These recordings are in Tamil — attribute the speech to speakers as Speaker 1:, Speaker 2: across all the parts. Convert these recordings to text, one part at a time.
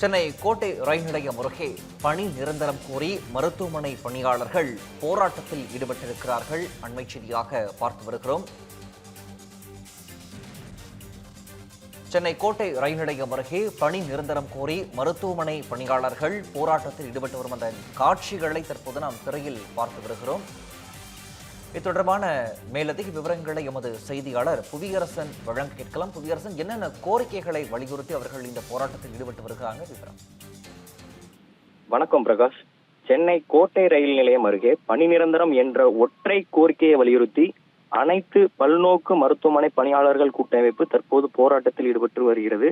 Speaker 1: சென்னை கோட்டை ரயில் நிலையம் அருகே பணி நிரந்தரம் கோரி மருத்துவமனை பணியாளர்கள் போராட்டத்தில் ஈடுபட்டிருக்கிறார்கள். அண்மை செய்தியாக பார்த்து வருகிறோம். சென்னை கோட்டை ரயில் நிலையம் அருகே பணி நிரந்தரம் கோரி மருத்துவமனை பணியாளர்கள் போராட்டத்தில் ஈடுபட்டு வரும் அந்த காட்சிகளை தற்போது நாம் திரையில் பார்த்து வருகிறோம். இது தொடர்பான மேலதிக விவரங்களை எமது செய்தியாளர் புவியரசன் வழங்க கேட்கலாம். புவியரசன் என்னென்ன கோரிக்கைகளை வலியுறுத்தி அவர்கள் இந்த போராட்டத்தில் ஈடுபட்டு வருகிறாங்க? விவரம்.
Speaker 2: வணக்கம் பிரகாஷ். சென்னை கோட்டை ரயில் நிலையம் அருகே பணி நிரந்தரம் என்ற ஒற்றை கோரிக்கையை வலியுறுத்தி அனைத்து பல்நோக்கு மருத்துவமனை பணியாளர்கள் கூட்டமைப்பு தற்போது போராட்டத்தில் ஈடுபட்டு வருகிறது.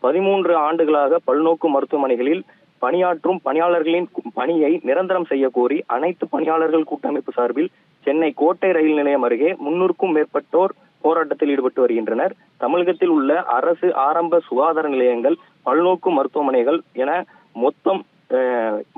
Speaker 2: பதிமூன்று ஆண்டுகளாக பல்நோக்கு மருத்துவமனைகளில் பணியாற்றும் பணியாளர்களின் பணியை நிரந்தரம் செய்ய கோரி அனைத்து பணியாளர்கள் கூட்டமைப்பு சார்பில் சென்னை கோட்டை ரயில் நிலையம் அருகே முன்னூறுக்கும் மேற்பட்டோர் போராட்டத்தில் ஈடுபட்டு வருகின்றனர். தமிழகத்தில் உள்ள அரசு ஆரம்ப சுகாதார நிலையங்கள் பல்நோக்கு மருத்துவமனைகள் என மொத்தம்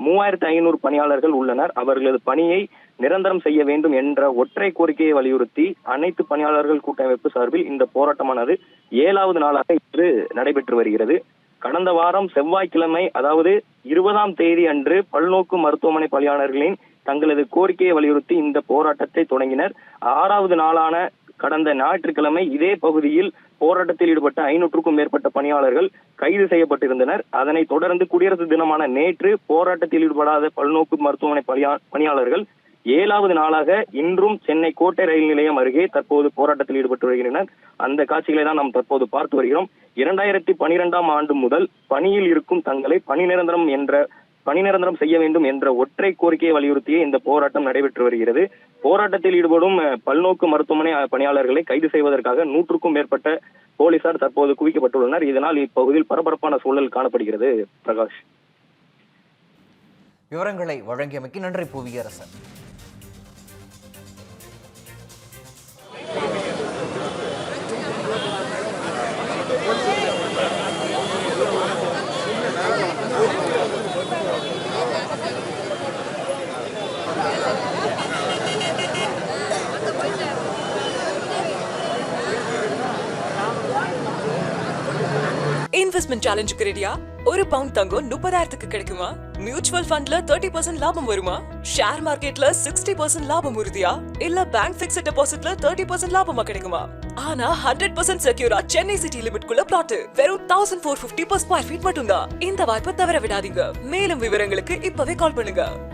Speaker 2: மூவாயிரத்தி ஐநூறு பணியாளர்கள் உள்ளனர். அவர்களது பணியை நிரந்தரம் செய்ய வேண்டும் என்ற ஒற்றை கோரிக்கையை வலியுறுத்தி அனைத்து பணியாளர்கள் கூட்டமைப்பு சார்பில் இந்த போராட்டமானது ஏழாவது நாளாக இன்று நடைபெற்று வருகிறது. கடந்த வாரம் செவ்வாய்க்கிழமை அதாவது இருபதாம் தேதி அன்று பல்நோக்கு மருத்துவமனை பணியாளர்களின் தங்களது கோரிக்கையை வலியுறுத்தி இந்த போராட்டத்தை தொடங்கினர். ஆறாவது நாளான கடந்த ஞாயிற்றுக்கிழமை இதே பகுதியில் போராட்டத்தில் ஈடுபட்ட ஐநூற்றுக்கும் மேற்பட்ட பணியாளர்கள் கைது செய்யப்பட்டிருந்தனர். அதனைத் தொடர்ந்து குடியரசு தினமான நேற்று போராட்டத்தில் ஈடுபடாத பல்நோக்கு மருத்துவமனை பணியா- பணியாளர்கள் ஏழாவது நாளாக இன்றும் சென்னை கோட்டை ரயில் நிலையம் அருகே தற்போது போராட்டத்தில் ஈடுபட்டு வருகின்றனர். அந்த காட்சிகளை தான் நாம் தற்போது பார்த்து வருகிறோம். இரண்டாயிரத்தி பனிரெண்டாம் ஆண்டு முதல் பணியில் இருக்கும் தங்களை பணி நிரந்தரம் என்ற பணி நிரந்தரம் செய்ய வேண்டும் என்ற ஒற்றை கோரிக்கையை வலியுறுத்தியே இந்த போராட்டம் நடைபெற்று வருகிறது. போராட்டத்தில் ஈடுபடும் பல்நோக்கு மருத்துவமனை பணியாளர்களை கைது செய்வதற்காக நூற்றுக்கும் மேற்பட்ட போலீசார் தற்போது குவிக்கப்பட்டுள்ளனர். இதனால் இப்பகுதியில் பரபரப்பான சூழல் காணப்படுகிறது பிரகாஷ்.
Speaker 1: விவரங்களை வழங்கியமைக்கு நன்றி புவியரசன்.
Speaker 3: இன்வெஸ்ட்மெண்ட் சேலஞ்சுக்கு ரெடியா ஒரு பவுண்ட் தங்கம் முப்பதாயிரத்துக்கு கிடைக்குமா? மியூச்சுவல் ஃபண்ட்ல தேர்ட்டி பர்சன்ட் லாபம் வருமா? ஷேர் மார்க்கெட்ல சிக்ஸ்டி பர்சன்ட் லாபம் உறுதியா? இல்ல பேங்க் பிக்ஸட் டெபாசிட்ல தேர்ட்டி பர்சன்ட் லாபமா கிடைக்குமா? ஆனா ஹண்ட்ரட் பர்சன்ட் செக்யூரா சென்னை சிட்டி லிமிட் குள்ள பிளாட் வெறும் thousand four fifty per square feet மட்டும்தான். இந்த வாய்ப்பை தவற விடாதீங்க. மேலும் விவரங்களுக்கு இப்பவே கால் பண்ணுங்க.